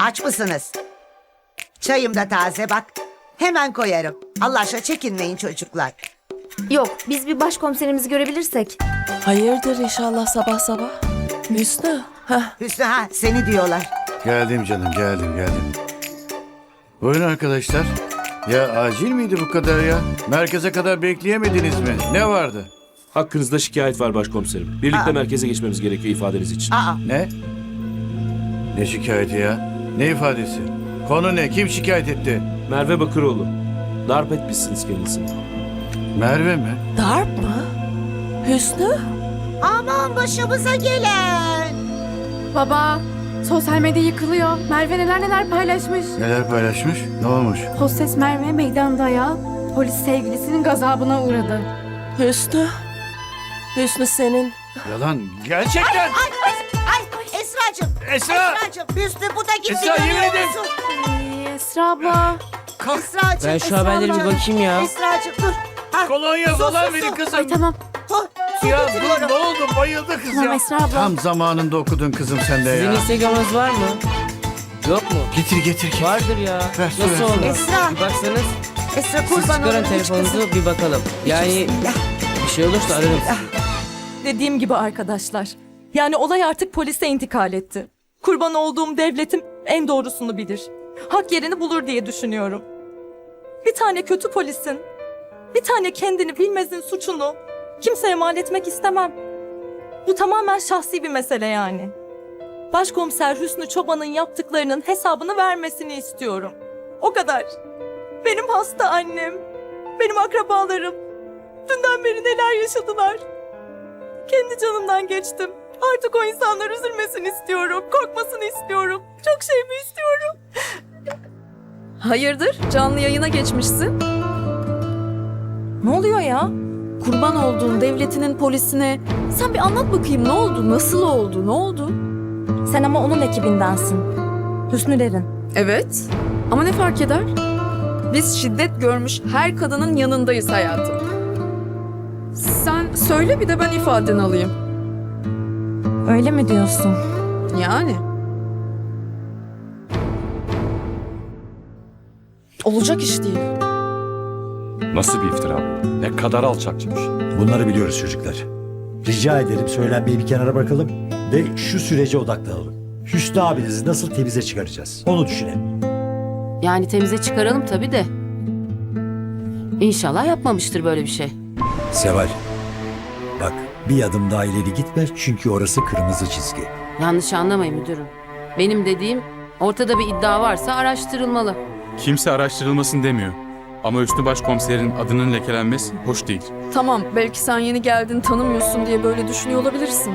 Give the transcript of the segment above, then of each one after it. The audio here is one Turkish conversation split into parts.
Aç mısınız? Çayım da taze bak. Hemen koyarım. Allah aşkına çekinmeyin çocuklar. Yok biz bir başkomiserimizi görebilirsek. Hayırdır inşallah sabah sabah. Hüsnü. Heh. Hüsnü ha seni diyorlar. Geldim canım geldim geldim. Buyurun arkadaşlar. Ya acil miydi bu kadar ya? Merkeze kadar bekleyemediniz mi? Ne vardı? Hakkınızda şikayet var başkomiserim. Birlikte merkeze geçmemiz gerekiyor ifadeniz için. Aa, Ne? Ne şikayeti ya? Ne ifadesi? Konu ne? Kim şikayet etti? Merve Bakıroğlu. Darp etmişsiniz kendisini. Merve mi? Darp mı? Hüsnü? aman başımıza gelen. Baba, sosyal medya yıkılıyor. Merve neler neler paylaşmış. Neler paylaşmış? Ne olmuş? Hostes Merve meydanda ya. Polis sevgilisinin gazabına uğradı. Hüsnü. Hüsnü senin. Yalan. Gerçekten. Ay, ay Esra'cığım. Esra! Esra'cığım Hüsnü bu da gitti. Esra, yemin görüyor ederim. musun? Ay, Esra abla. Esra'cığım. Ben şu haberleri bir Esra'cığım. bakayım ya. Esra'cığım dur. Ha, Kolonya Sus, falan sus, verin kızım. Ay tamam. su, su Ya getiriyorum. dur ne oldu? Bayıldı kız Tamam ya. Esra abla. Tam zamanında okudun kızım sen de Sizin ya. Instagram'ınız var mı? Yok mu? Getir getir getir. Vardır ya. Ver, su ver, Nasıl su olmaz? Esra. Bir baksanız Esra siz kurban çıkarın olurum, hiç telefonunuzu kızım. bir bakalım. Yani bir şey olursa ararım. Dediğim gibi arkadaşlar. Yani olay artık polise intikal etti. Kurban olduğum devletim en doğrusunu bilir. Hak yerini bulur diye düşünüyorum. Bir tane kötü polisin, bir tane kendini bilmezin suçunu kimseye mal etmek istemem. Bu tamamen şahsi bir mesele yani. Başkomiser Hüsnü Çoban'ın yaptıklarının hesabını vermesini istiyorum. O kadar. Benim hasta annem, benim akrabalarım, dünden beri neler yaşadılar. Kendi canımdan geçtim. Artık o insanlar üzülmesin istiyorum. Korkmasın istiyorum. Çok şey mi istiyorum? Hayırdır? Canlı yayına geçmişsin. Ne oluyor ya? Kurban olduğun devletinin polisine sen bir anlat bakayım ne oldu? Nasıl oldu? Ne oldu? Sen ama onun ekibindensin. Hüsnülerin. Evet. Ama ne fark eder? Biz şiddet görmüş her kadının yanındayız hayatım. Sen söyle bir de ben ifadeni alayım. Öyle mi diyorsun? Yani. Olacak iş değil. Nasıl bir iftira bu? Ne kadar alçakçmış. Bunları biliyoruz çocuklar. Rica ederim söylenmeyi bir kenara bırakalım ve şu sürece odaklanalım. Hüsnü abinizi nasıl temize çıkaracağız? Onu düşünelim. Yani temize çıkaralım tabii de. İnşallah yapmamıştır böyle bir şey. Seval, bak bir adım daha ileri gitme çünkü orası kırmızı çizgi. Yanlış anlamayın müdürüm. Benim dediğim ortada bir iddia varsa araştırılmalı. Kimse araştırılmasın demiyor. Ama Üstü Başkomiserin adının lekelenmesi hoş değil. Tamam belki sen yeni geldin tanımıyorsun diye böyle düşünüyor olabilirsin.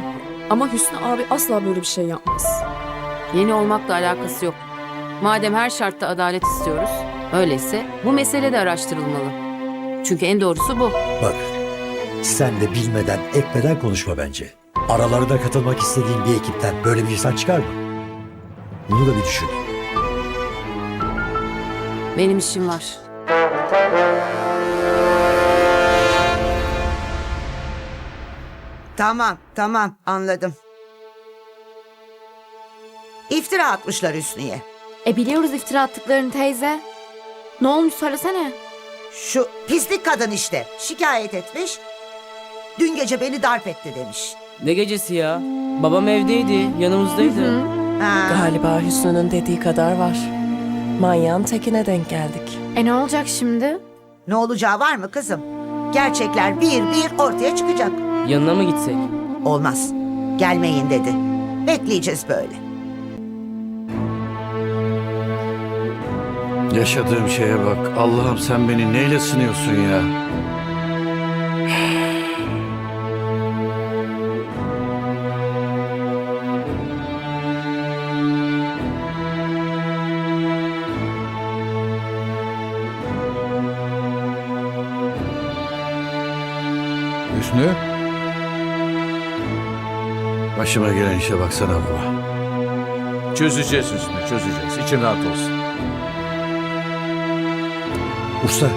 Ama Hüsnü abi asla böyle bir şey yapmaz. Yeni olmakla alakası yok. Madem her şartta adalet istiyoruz, öyleyse bu mesele de araştırılmalı. Çünkü en doğrusu bu. Bak, sen de bilmeden ekmeden konuşma bence. Aralarına katılmak istediğin bir ekipten böyle bir insan çıkar mı? Bunu da bir düşün. Benim işim var. Tamam tamam anladım. İftira atmışlar Hüsnü'ye. E biliyoruz iftira attıklarını teyze. Ne olmuş söylesene. Şu pislik kadın işte şikayet etmiş. Dün gece beni darp etti demiş. Ne gecesi ya? Babam evdeydi, yanımızdaydı. Ha. Galiba Hüsnü'nün dediği kadar var. Manyağın tekine denk geldik. E ne olacak şimdi? Ne olacağı var mı kızım? Gerçekler bir bir ortaya çıkacak. Yanına mı gitsek? Olmaz. Gelmeyin dedi. Bekleyeceğiz böyle. Yaşadığım şeye bak. Allah'ım sen beni neyle sınıyorsun ya? Başıma gelen işe baksana baba. Çözeceğiz Hüsnü, çözeceğiz. İçin rahat olsun. Usta,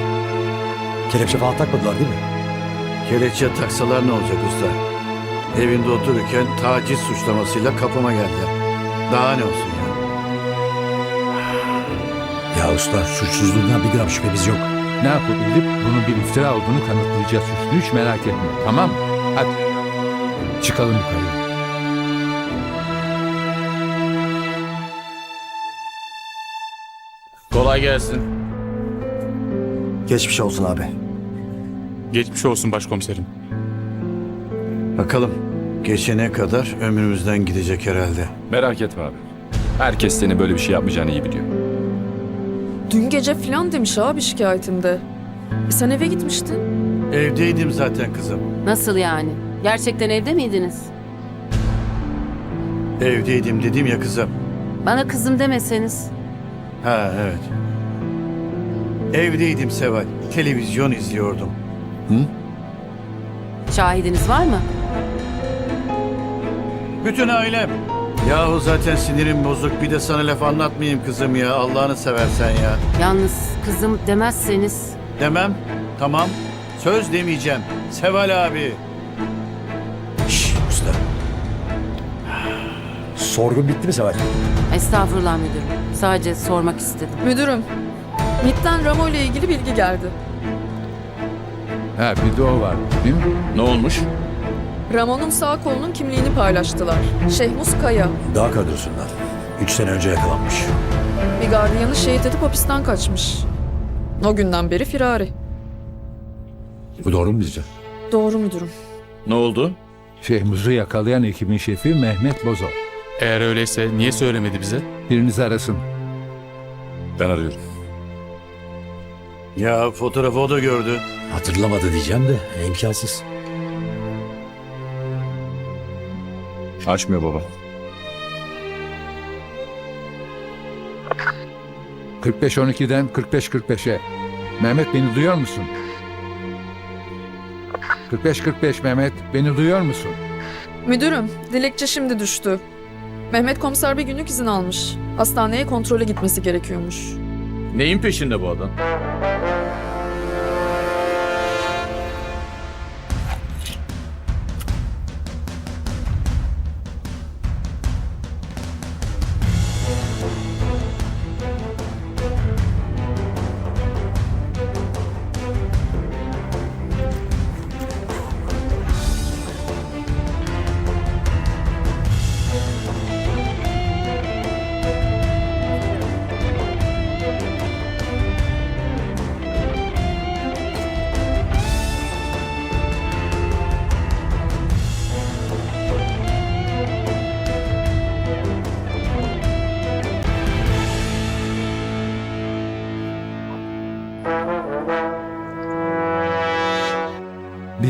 kelepçe falan takmadılar değil mi? Kelepçe taksalar ne olacak usta? Evinde otururken taciz suçlamasıyla kapıma geldiler. Daha ne olsun ya? Vallahi usta suçsuzluğundan bir gram şüphemiz yok. Ne yapıp edip bunun bir iftira olduğunu kanıtlayacağız Hüsnü. Hiç merak etme. Tamam mı? Hadi. Çıkalım yukarı. Kolay gelsin. Geçmiş olsun abi. Geçmiş olsun başkomiserim. Bakalım geçene kadar ömrümüzden gidecek herhalde. Merak etme abi. Herkes senin böyle bir şey yapmayacağını iyi biliyor. Dün gece filan demiş abi şikayetinde. E sen eve gitmiştin. Evdeydim zaten kızım. Nasıl yani? Gerçekten evde miydiniz? Evdeydim dedim ya kızım. Bana kızım demeseniz. Ha evet. Evdeydim Seval. Televizyon izliyordum. Şahidiniz var mı? Bütün ailem. Yahu zaten sinirim bozuk. Bir de sana laf anlatmayayım kızım ya. Allah'ını seversen ya. Yalnız kızım demezseniz. Demem. Tamam. Söz demeyeceğim. Seval abi. Şşş usta. Sorgun bitti mi Seval? Estağfurullah müdürüm. Sadece sormak istedim. Müdürüm, MIT'ten Ramo ile ilgili bilgi geldi. Ha bir de o var değil mi? Ne olmuş? Ramon'un sağ kolunun kimliğini paylaştılar. Şehmus Kaya. Daha kadrosundan. Üç sene önce yakalanmış. Bir gardiyanı şehit edip hapisten kaçmış. O günden beri firari. Bu doğru mu bizce? Doğru müdürüm. Ne oldu? Şehmuz'u yakalayan ekibin şefi Mehmet Bozo. Eğer öyleyse niye söylemedi bize? Biriniz arasın. Ben arıyorum. Ya fotoğrafı o da gördü. Hatırlamadı diyeceğim de imkansız. Açmıyor baba. 45-12'den 45-45'e. Mehmet beni duyuyor musun? 45-45 Mehmet beni duyuyor musun? Müdürüm, dilekçe şimdi düştü. Mehmet komiser bir günlük izin almış. Hastaneye kontrole gitmesi gerekiyormuş. Neyin peşinde bu adam?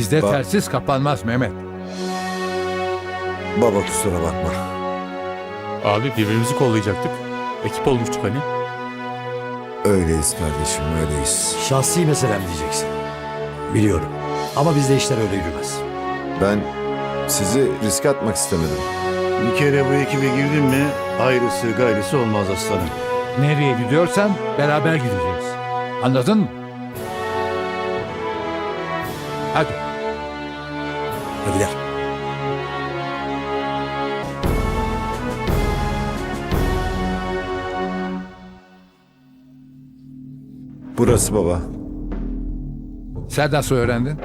Bizde telsiz kapanmaz Mehmet. Baba kusura bakma. Abi birbirimizi kollayacaktık. Ekip olmuştuk hani. Öyleyiz kardeşim öyleyiz. Şahsi meselem diyeceksin. Biliyorum. Ama bizde işler öyle yürümez. Ben sizi riske atmak istemedim. Bir kere bu ekibe girdin mi ayrısı gayrısı olmaz aslanım. Nereye gidiyorsan beraber gideceğiz. Anladın mı? Hadi. Hadi gel. Burası baba. Sen nasıl öğrendin?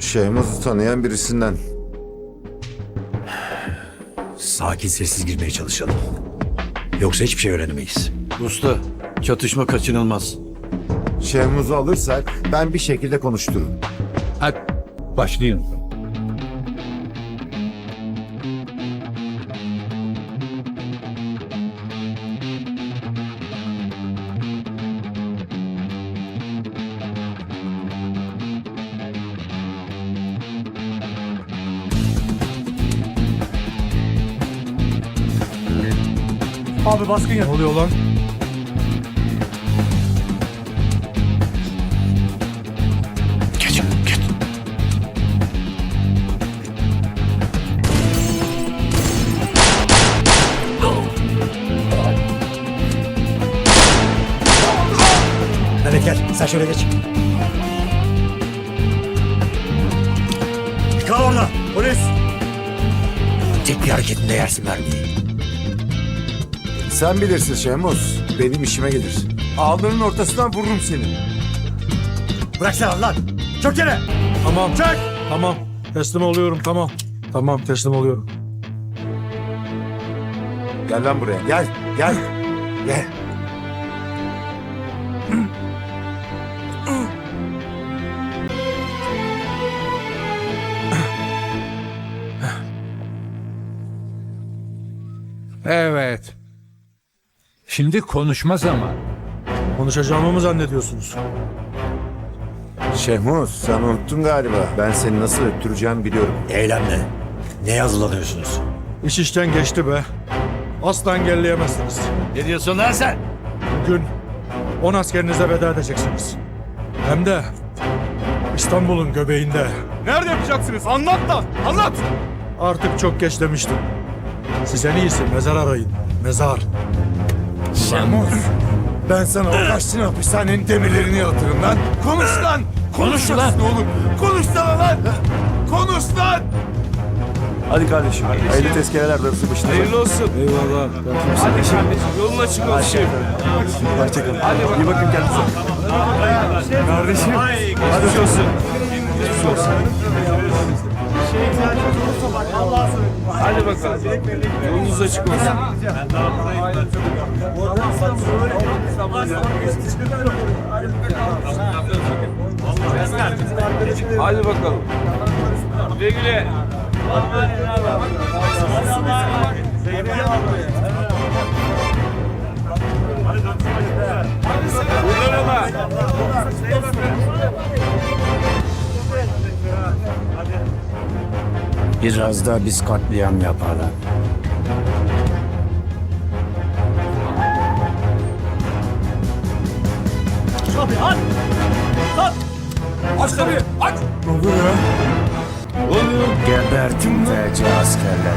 Şehmuz'u tanıyan birisinden. Sakin sessiz girmeye çalışalım. Yoksa hiçbir şey öğrenemeyiz. Usta çatışma kaçınılmaz. Şehmuz'u alırsak ben bir şekilde konuştururum. Hadi başlayın. Abi baskın ya. oluyor lan? Sen şöyle geç. Kal orada polis. Tek bir hareketinde yersin mermiyi. Sen bilirsin Şehmuz. Benim işime gelir. Alnının ortasından vururum seni. Bıraksana lan. Çök yere. Tamam. Çek. Tamam. Teslim oluyorum tamam. Tamam teslim oluyorum. Gel lan buraya. Gel. Gel. Gel. Evet. Şimdi konuşma zamanı. Konuşacağımı mı zannediyorsunuz? Şehmuz sen unuttun galiba. Ben seni nasıl öttüreceğimi biliyorum. Eylemle. Neye hazırlanıyorsunuz? İş işten geçti be. Asla engelleyemezsiniz. Ne diyorsun lan sen? Bugün 10 askerinize veda edeceksiniz. Hem de İstanbul'un göbeğinde. Nerede yapacaksınız? Anlat da! Anlat! Artık çok geç demiştim. Siz en iyisi mezar arayın. Mezar. Şehmuz. Ben sana o kaçtığın hapishanenin demirlerini yalatırım lan. Konuş lan. Konuş lan. oğlum. Konuş lan lan. Konuş lan. Hadi kardeşim. Hayırlı tezkereler darısı başına. Hayırlı olsun. Eyvallah. Hadi kardeşim yolun açık olsun. Hoşçakalın. İyi bakın kendinize. Kardeşim. Hadi olsun. Geçmiş olsun. Hadi bakalım. Yolunuz açık olsun. Hadi bakalım. Güle güle. Buradan Biraz da biz katliam yaparlar. Aç tabii! Aç! Ne oluyor ya? Oluyor. Gebertin feci askerler.